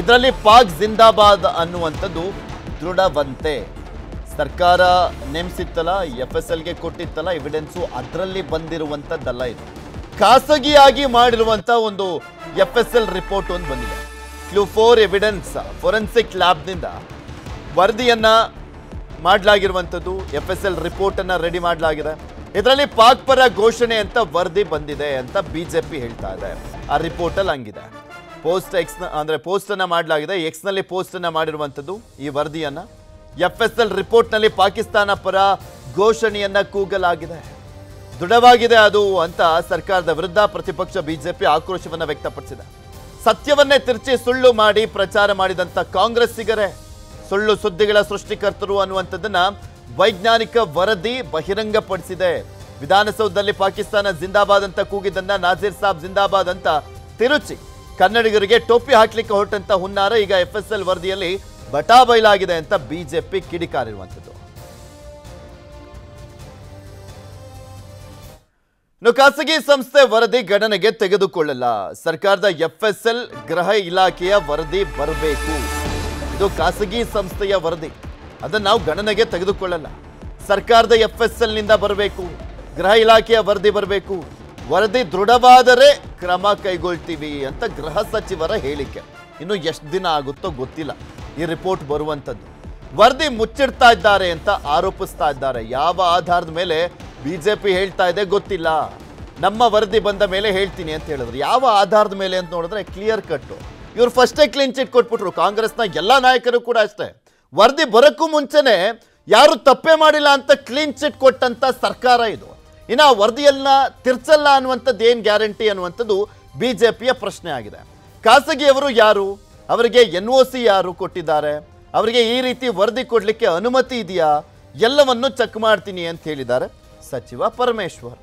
ಇದರಲ್ಲಿ ಪಾಕ್ ಜಿಂದಾಬಾದ್ ಅನ್ನುವಂಥದ್ದು ದೃಢವಂತೆ. ಸರ್ಕಾರ ನೇಮಿಸಿತ್ತಲ್ಲ ಎಫ್ ಎಸ್ ಎಲ್ಗೆ ಕೊಟ್ಟಿತ್ತಲ್ಲ ಎವಿಡೆನ್ಸು ಅದರಲ್ಲಿ ಬಂದಿರುವಂಥದ್ದಲ್ಲ ಇದು. ಖಾಸಗಿಯಾಗಿ ಮಾಡಿರುವಂಥ ಒಂದು ಎಫ್ ಎಸ್ ಎಲ್ ರಿಪೋರ್ಟ್ ಒಂದು ಬಂದಿದೆ. ಕ್ಲೂ ಫೋರ್ ಎವಿಡೆನ್ಸ್ ಫೊರೆನ್ಸಿಕ್ ಲ್ಯಾಬ್ನಿಂದ ವರದಿಯನ್ನು ಮಾಡಲಾಗಿರುವಂಥದ್ದು ಎಫ್ ಎಸ್ ಎಲ್ ರಿಪೋರ್ಟನ್ನು ರೆಡಿ ಮಾಡಲಾಗಿದೆ. ಇದರಲ್ಲಿ ಪಾಕ್ ಪರ ಘೋಷಣೆ ಅಂತ ವರದಿ ಬಂದಿದೆ ಅಂತ ಬಿಜೆಪಿ ಹೇಳ್ತಾ ಇದೆ. ಆ ರಿಪೋರ್ಟಲ್ಲಿ ಹಂಗಿದೆ. ಪೋಸ್ಟ್ ಎಕ್ಸ್ನ ಅಂದರೆ ಪೋಸ್ಟನ್ನು ಮಾಡಲಾಗಿದೆ. ಎಕ್ಸ್ನಲ್ಲಿ ಪೋಸ್ಟನ್ನು ಪೋಸ್ಟ್ ಮಾಡಿರುವಂಥದ್ದು ಈ ವರದಿಯನ್ನು. ಎಫ್ ಎಸ್ ಎಲ್ ರಿಪೋರ್ಟ್ನಲ್ಲಿ ಪಾಕಿಸ್ತಾನ ಪರ ಘೋಷಣೆಯನ್ನು ಕೂಗಲಾಗಿದೆ. ದೃಢವಾಗಿದೆ ಅದು ಅಂತ ಸರ್ಕಾರದ ವಿರುದ್ಧ ಪ್ರತಿಪಕ್ಷ ಬಿಜೆಪಿ ಆಕ್ರೋಶವನ್ನು ವ್ಯಕ್ತಪಡಿಸಿದೆ. ಸತ್ಯವನ್ನೇ ತಿರುಚಿ ಸುಳ್ಳು ಮಾಡಿ ಪ್ರಚಾರ ಮಾಡಿದಂಥ ಕಾಂಗ್ರೆಸ್ಸಿಗರೇ ಸುಳ್ಳು ಸುದ್ದಿಗಳ ಸೃಷ್ಟಿಕರ್ತರು ಅನ್ನುವಂಥದ್ದನ್ನು ವೈಜ್ಞಾನಿಕ ವರದಿ ಬಹಿರಂಗಪಡಿಸಿದೆ. ವಿಧಾನಸೌಧದಲ್ಲಿ ಪಾಕಿಸ್ತಾನ ಜಿಂದಾಬಾದ್ ಅಂತ ಕೂಗಿದ್ದನ್ನು ನಾಜೀರ್ ಸಾಬ್ ಜಿಂದಾಬಾದ್ ಅಂತ ತಿರುಚಿ ಕನ್ನಡಿಗರಿಗೆ ಟೋಪಿ ಹಾಕ್ಲಿಕ್ಕೆ ಹೊರಟಂತ ಹುನ್ನಾರ ಈಗ ಎಫ್ ಎಸ್ ಎಲ್ ವರದಿಯಲ್ಲಿ ಬಟಾ ಬಯಲಾಗಿದೆ ಅಂತ ಬಿಜೆಪಿ ಕಿಡಿಕಾರಿರುವಂಥದ್ದು ಖಾಸಗಿ ಸಂಸ್ಥೆ ವರದಿ ಗಣನೆಗೆ ತೆಗೆದುಕೊಳ್ಳಲ್ಲ. ಸರ್ಕಾರದ ಎಫ್ ಎಸ್ ಎಲ್ ಗೃಹ ಇಲಾಖೆಯ ವರದಿ ಬರಬೇಕು. ಇದು ಖಾಸಗಿ ಸಂಸ್ಥೆಯ ವರದಿ. ಅದನ್ನು ನಾವು ಗಣನೆಗೆ ತೆಗೆದುಕೊಳ್ಳಲ್ಲ. ಸರ್ಕಾರದ ಎಫ್ ಎಸ್ನಿಂದ ಬರಬೇಕು. ಗೃಹ ಇಲಾಖೆಯ ವರದಿ ಬರಬೇಕು. ವರದಿ ದೃಢವಾದರೆ ಕ್ರಮ ಕೈಗೊಳ್ತೀವಿ ಅಂತ ಗೃಹ ಸಚಿವರ ಹೇಳಿಕೆ. ಇನ್ನು ಎಷ್ಟು ದಿನ ಆಗುತ್ತೋ ಗೊತ್ತಿಲ್ಲ. ಈ ರಿಪೋರ್ಟ್ ಬರುವಂಥದ್ದು. ವರದಿ ಮುಚ್ಚಿಡ್ತಾ ಇದ್ದಾರೆ ಅಂತ ಆರೋಪಿಸ್ತಾ ಇದ್ದಾರೆ. ಯಾವ ಆಧಾರದ ಮೇಲೆ ಬಿಜೆಪಿ ಹೇಳ್ತಾ ಇದೆ ಗೊತ್ತಿಲ್ಲ. ನಮ್ಮ ವರದಿ ಬಂದ ಮೇಲೆ ಹೇಳ್ತೀನಿ ಅಂತ ಹೇಳಿದ್ರು. ಯಾವ ಆಧಾರದ ಮೇಲೆ ಅಂತ ನೋಡಿದ್ರೆ ಕ್ಲಿಯರ್ ಕಟ್ಟು ಇವ್ರು ಫಸ್ಟೇ ಕ್ಲೀನ್ ಚಿಟ್ ಕೊಟ್ಬಿಟ್ರು. ಕಾಂಗ್ರೆಸ್ನ ಎಲ್ಲ ನಾಯಕರು ಕೂಡ ಅಷ್ಟೇ. ವರದಿ ಬರೋಕ್ಕೂ ಮುಂಚೆನೆ ಯಾರು ತಪ್ಪೇ ಮಾಡಿಲ್ಲ ಅಂತ ಕ್ಲೀನ್ ಚಿಟ್ ಕೊಟ್ಟಂತ ಸರ್ಕಾರ ಇದು. ಇನ್ನು ವರದಿಯನ್ನ ತಿರ್ಚಲ್ಲ ಅನ್ನುವಂಥದ್ದು ಏನು ಗ್ಯಾರಂಟಿ ಅನ್ನುವಂಥದ್ದು ಬಿ ಜೆ ಪಿಯ ಪ್ರಶ್ನೆ ಆಗಿದೆ. ಖಾಸಗಿಯವರು ಯಾರು? ಅವರಿಗೆ ಎನ್ ಒ ಸಿ ಯಾರು ಕೊಟ್ಟಿದ್ದಾರೆ? ಅವರಿಗೆ ಈ ರೀತಿ ವರದಿ ಕೊಡಲಿಕ್ಕೆ ಅನುಮತಿ ಇದೆಯಾ? ಎಲ್ಲವನ್ನು ಚೆಕ್ ಮಾಡ್ತೀನಿ ಅಂತ ಹೇಳಿದ್ದಾರೆ ಸಚಿವ ಪರಮೇಶ್ವರ್.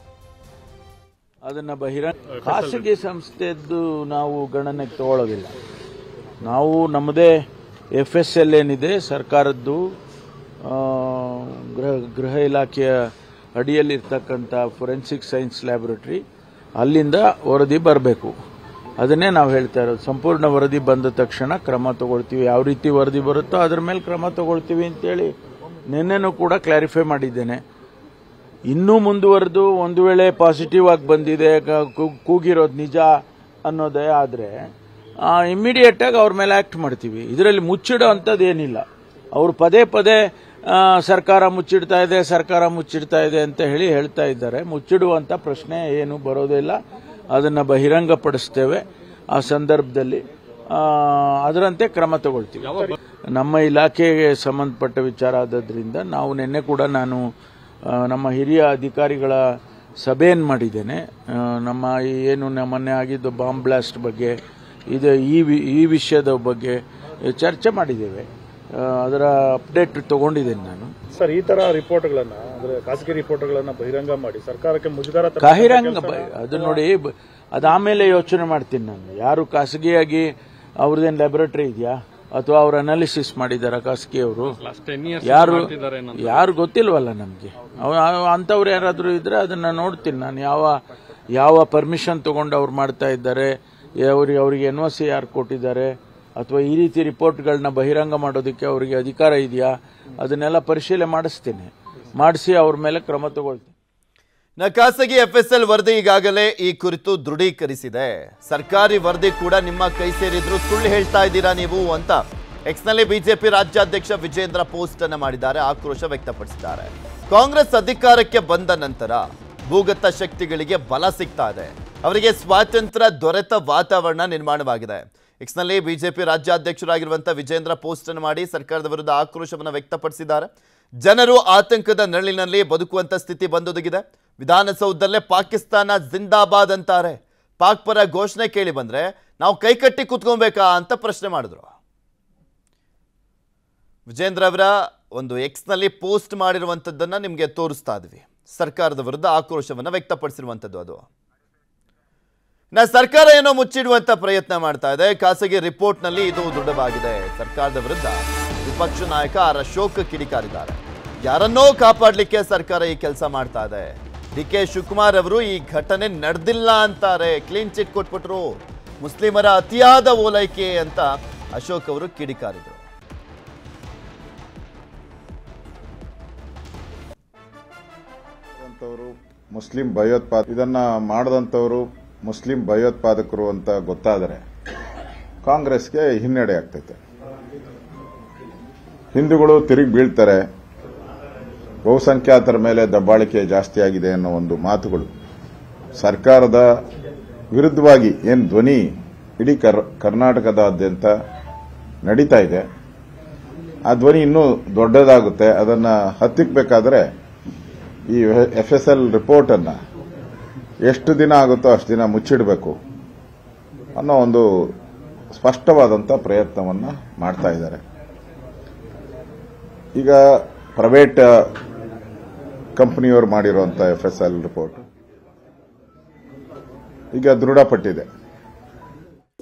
ಅದನ್ನು ಬಹಿರಂಗ ಖಾಸಗಿ ಸಂಸ್ಥೆದ್ದು ನಾವು ಗಣನೆಗೆ ತಗೊಳ್ಳೋದಿಲ್ಲ. ನಾವು ನಮ್ಮದೇ ಎಫ್ ಎಸ್ ಎಲ್ ಏನಿದೆ ಸರ್ಕಾರದ್ದು ಗೃಹ ಗೃಹ ಇಲಾಖೆಯ ಅಡಿಯಲ್ಲಿರ್ತಕ್ಕಂಥ ಫೊರೆನ್ಸಿಕ್ ಸೈನ್ಸ್ ಲ್ಯಾಬೊರೇಟರಿ ಅಲ್ಲಿಂದ ವರದಿ ಬರಬೇಕು. ಅದನ್ನೇ ನಾವು ಹೇಳ್ತಾ ಇರೋದು. ಸಂಪೂರ್ಣ ವರದಿ ಬಂದ ತಕ್ಷಣ ಕ್ರಮ ತಗೊಳ್ತೀವಿ. ಯಾವ ರೀತಿ ವರದಿ ಬರುತ್ತೋ ಅದ್ರ ಮೇಲೆ ಕ್ರಮ ತಗೊಳ್ತೀವಿ ಅಂತೇಳಿ ನಿನ್ನೆನೂ ಕೂಡ ಕ್ಲಾರಿಫೈ ಮಾಡಿದ್ದೇನೆ. ಇನ್ನೂ ಮುಂದುವರೆದು ಒಂದು ವೇಳೆ ಪಾಸಿಟಿವ್ ಆಗಿ ಬಂದಿದೆ ಕೂಗಿರೋದು ನಿಜ ಅನ್ನೋದೇ ಆದರೆ ಇಮ್ಮಿಡಿಯೇಟಾಗಿ ಅವ್ರ ಮೇಲೆ ಆ್ಯಕ್ಟ್ ಮಾಡ್ತೀವಿ. ಇದರಲ್ಲಿ ಮುಚ್ಚಿಡೋ ಅಂಥದ್ದು ಏನಿಲ್ಲ ಅವರು ಪದೇ ಪದೇ ಸರ್ಕಾರ ಮುಚ್ಚಿಡ್ತಾ ಇದೆ, ಸರ್ಕಾರ ಮುಚ್ಚಿಡ್ತಾ ಇದೆ ಅಂತ ಹೇಳಿ ಹೇಳ್ತಾ ಇದ್ದಾರೆ. ಮುಚ್ಚಿಡುವಂತ ಪ್ರಶ್ನೆ ಏನು ಬರೋದಿಲ್ಲ ಅದನ್ನ ಬಹಿರಂಗಪಡಿಸ್ತೇವೆ. ಆ ಸಂದರ್ಭದಲ್ಲಿ ಅದರಂತೆ ಕ್ರಮ ತಗೊಳ್ತೀವಿ. ನಮ್ಮ ಇಲಾಖೆಗೆ ಸಂಬಂಧಪಟ್ಟ ವಿಚಾರ ಆದದ್ರಿಂದ ನಾವು ನಿನ್ನೆ ಕೂಡ ನಾನು ನಮ್ಮ ಹಿರಿಯ ಅಧಿಕಾರಿಗಳ ಸಭೆಯನ್ನು ಮಾಡಿದ್ದೇನೆ. ನಮ್ಮ ಏನು ನಮ್ಮನ್ನೇ ಮೊನ್ನೆ ಆಗಿದ್ದು ಬಾಂಬ್ ಬ್ಲಾಸ್ಟ್ ಬಗ್ಗೆ, ಇದು ಈ ವಿಷಯದ ಬಗ್ಗೆ ಚರ್ಚೆ ಮಾಡಿದ್ದೇವೆ. ಅದರ ಅಪ್ಡೇಟ್ ತಗೊಂಡಿದ್ದೇನೆ ನಾನು. ಸರ್ ಈ ತರ ರಿಪೋರ್ಟ್ಗಳನ್ನ ಅಂದ್ರೆ ಖಾಸಗಿ ರಿಪೋರ್ಟ್ಗಳನ್ನು ಬಹಿರಂಗ ಮಾಡಿ ಸರ್ಕಾರಕ್ಕೆ ಮುಜುಗರ ಬಹಿರಂಗ ಬ- ಅದು ನೋಡಿ ಬ- ಅದಾಮೇಲೆ ಯೋಚನೆ ಮಾಡ್ತೀನಿ ನಾನು. ಯಾರು ಖಾಸಗಿಯಾಗಿ ಅವ್ರದ್ದೇನು ಲ್ಯಾಬೊರೇಟರಿ ಇದೆಯಾ? ಅಥವಾ ಅವ್ರ ಅನಾಲಿಸಿಸ್ ಮಾಡಿದಾರ ಖಾಸಗಿಯವರು? ಯಾರು ಯಾರು ಗೊತ್ತಿಲ್ವಲ್ಲ ನಮಗೆ. ಅಂಥವ್ರು ಯಾರಾದರೂ ಇದ್ರೆ ಅದನ್ನ ನೋಡ್ತೀನಿ ನಾನು. ಯಾವ ಯಾವ ಪರ್ಮಿಷನ್ ತಗೊಂಡು ಅವ್ರು ಮಾಡ್ತಾ ಇದ್ದಾರೆ? ಅವ್ರಿಗೆ ಅವ್ರಿಗೆ ಎನ್ ಒ ಸಿ ಯಾರು ಕೊಟ್ಟಿದ್ದಾರೆ? ಅಥವಾ ಈ ರೀತಿ ರಿಪೋರ್ಟ್ಗಳನ್ನ ಬಹಿರಂಗ ಮಾಡೋದಕ್ಕೆ ಅವರಿಗೆ ಅಧಿಕಾರ ಇದೆಯಾ? ಅದನ್ನೆಲ್ಲ ಪರಿಶೀಲನೆ ಮಾಡಿಸ್ತೀನಿ. ಮಾಡಿಸಿ ಅವ್ರ ಮೇಲೆ ಕ್ರಮ ತಗೊಳ್ತೀನಿ. ನಾ ಖಾಸಗಿ ಎಫ್ಎಸ್ಎಲ್ ವರದಿ ಈಗಾಗಲೇ ಈ ಕುರಿತು ದೃಢೀಕರಿಸಿದೆ. ಸರ್ಕಾರಿ ವರದಿ ಕೂಡ ನಿಮ್ಮ ಕೈ ಸೇರಿದ್ರು ಸುಳ್ಳು ಹೇಳ್ತಾ ಇದ್ದೀರಾ ನೀವು ಅಂತ ಎಕ್ಸ್ನಲ್ಲಿ ಬಿಜೆಪಿ ರಾಜ್ಯಾಧ್ಯಕ್ಷ ವಿಜೇಂದ್ರ ಪೋಸ್ಟ್ ಅನ್ನು ಮಾಡಿದ್ದಾರೆ, ಆಕ್ರೋಶ ವ್ಯಕ್ತಪಡಿಸಿದ್ದಾರೆ. ಕಾಂಗ್ರೆಸ್ ಅಧಿಕಾರಕ್ಕೆ ಬಂದ ನಂತರ ಭೂಗತ ಶಕ್ತಿಗಳಿಗೆ ಬಲ ಸಿಗ್ತಾ ಇದೆ. ಅವರಿಗೆ ಸ್ವಾತಂತ್ರ್ಯ ದೊರೆತ ವಾತಾವರಣ ನಿರ್ಮಾಣವಾಗಿದೆ. ಎಕ್ಸ್ನಲ್ಲಿ ಬಿಜೆಪಿ ರಾಜ್ಯಾಧ್ಯಕ್ಷರಾಗಿರುವಂಥ ವಿಜೇಂದ್ರ ಪೋಸ್ಟ್ ಅನ್ನು ಮಾಡಿ ಸರ್ಕಾರದ ವಿರುದ್ಧ ಆಕ್ರೋಶವನ್ನು ವ್ಯಕ್ತಪಡಿಸಿದ್ದಾರೆ. ಜನರು ಆತಂಕದ ನೆರಳಿನಲ್ಲಿ ಬದುಕುವಂತ ಸ್ಥಿತಿ ಬಂದೊದಗಿದೆ. ವಿಧಾನಸೌಧದಲ್ಲೇ ಪಾಕಿಸ್ತಾನ ಜಿಂದಾಬಾದ್ ಅಂತಾರೆ. ಪಾಕ್ ಪರ ಘೋಷಣೆ ಕೇಳಿ ಬಂದ್ರೆ ನಾವು ಕೈಕಟ್ಟಿ ಕೂತ್ಕೊಬೇಕಾ ಅಂತ ಪ್ರಶ್ನೆ ಮಾಡಿದ್ರು. ವಿಜೇಂದ್ರ ಅವರ ಒಂದು ಎಕ್ಸ್ನಲ್ಲಿ ಪೋಸ್ಟ್ ಮಾಡಿರುವಂಥದ್ದನ್ನು ನಿಮಗೆ ತೋರಿಸ್ತಾ ಇದ್ವಿ. ಸರ್ಕಾರದ ವಿರುದ್ಧ ಆಕ್ರೋಶವನ್ನು ವ್ಯಕ್ತಪಡಿಸಿರುವಂಥದ್ದು ಅದು. ನಾ ಸರ್ಕಾರ ಏನೋ ಮುಚ್ಚಿಡುವಂತ ಪ್ರಯತ್ನ ಮಾಡ್ತಾ ಇದೆ. ಖಾಸಗಿ ರಿಪೋರ್ಟ್ನಲ್ಲಿ ಇದು ದೃಢವಾಗಿದೆ. ಸರ್ಕಾರದ ವಿರುದ್ಧ ವಿಪಕ್ಷ ನಾಯಕ ಆರ್ ಅಶೋಕ್ ಕಿಡಿಕಾರಿದ್ದಾರೆ. ಯಾರನ್ನೋ ಕಾಪಾಡಲಿಕ್ಕೆ ಸರ್ಕಾರ ಈ ಕೆಲಸ ಮಾಡ್ತಾ ಇದೆ. ಡಿ ಕೆ ಶಿವಕುಮಾರ್ ಅವರು ಈ ಘಟನೆ ನಡೆದಿಲ್ಲ ಅಂತಾರೆ. ಕ್ಲೀನ್ ಚಿಟ್ ಕೊಟ್ಬಿಟ್ರು. ಮುಸ್ಲಿಮರ ಅತಿಯಾದ ಓಲೈಕೆ ಅಂತ ಅಶೋಕ್ ಅವರು ಕಿಡಿಕಾರಿದರು. ಮುಸ್ಲಿಂ ಭಯೋತ್ಪಾದ ಇದನ್ನ ಮಾಡಿದಂಥವರು ಮುಸ್ಲಿಂ ಭಯೋತ್ಪಾದಕರು ಅಂತ ಗೊತ್ತಾದರೆ ಕಾಂಗ್ರೆಸ್ಗೆ ಹಿನ್ನಡೆ ಆಗ್ತೈತೆ. ಹಿಂದೂಗಳು ತಿರುಗಿ ಬೀಳ್ತಾರೆ. ಬಹುಸಂಖ್ಯಾತರ ಮೇಲೆ ದಬ್ಬಾಳಿಕೆ ಜಾಸ್ತಿ ಆಗಿದೆ ಅನ್ನೋ ಒಂದು ಮಾತುಗಳು. ಸರ್ಕಾರದ ವಿರುದ್ಧವಾಗಿ ಏನು ಧ್ವನಿ ಇಡೀ ಕರ್, ಕರ್ನಾಟಕದಾದ್ಯಂತ ನಡೀತಾ ಇದೆ. ಆ ಧ್ವನಿ ಇನ್ನೂ ದೊಡ್ಡದಾಗುತ್ತೆ. ಅದನ್ನು ಹತ್ತಿಕ್ಕಬೇಕಾದ್ರೆ ಈ ಎಫ್ ಎಸ್, ಎಲ್ ರಿಪೋರ್ಟ್ ಅನ್ನ ಎಷ್ಟು ದಿನ ಆಗುತ್ತೋ ಅಷ್ಟು ದಿನ ಮುಚ್ಚಿಡಬೇಕು ಅನ್ನೋ ಒಂದು ಸ್ಪಷ್ಟವಾದಂಥ ಪ್ರಯತ್ನವನ್ನು ಮಾಡ್ತಾ ಇದ್ದಾರೆ. ಈಗ ಪ್ರೈವೇಟ್ ಕಂಪನಿಯವರು ಮಾಡಿರುವಂಥ ಎಫ್ ಎಸ್ ಎಲ್ ರಿಪೋರ್ಟ್ ಈಗ ದೃಢಪಟ್ಟಿದೆ.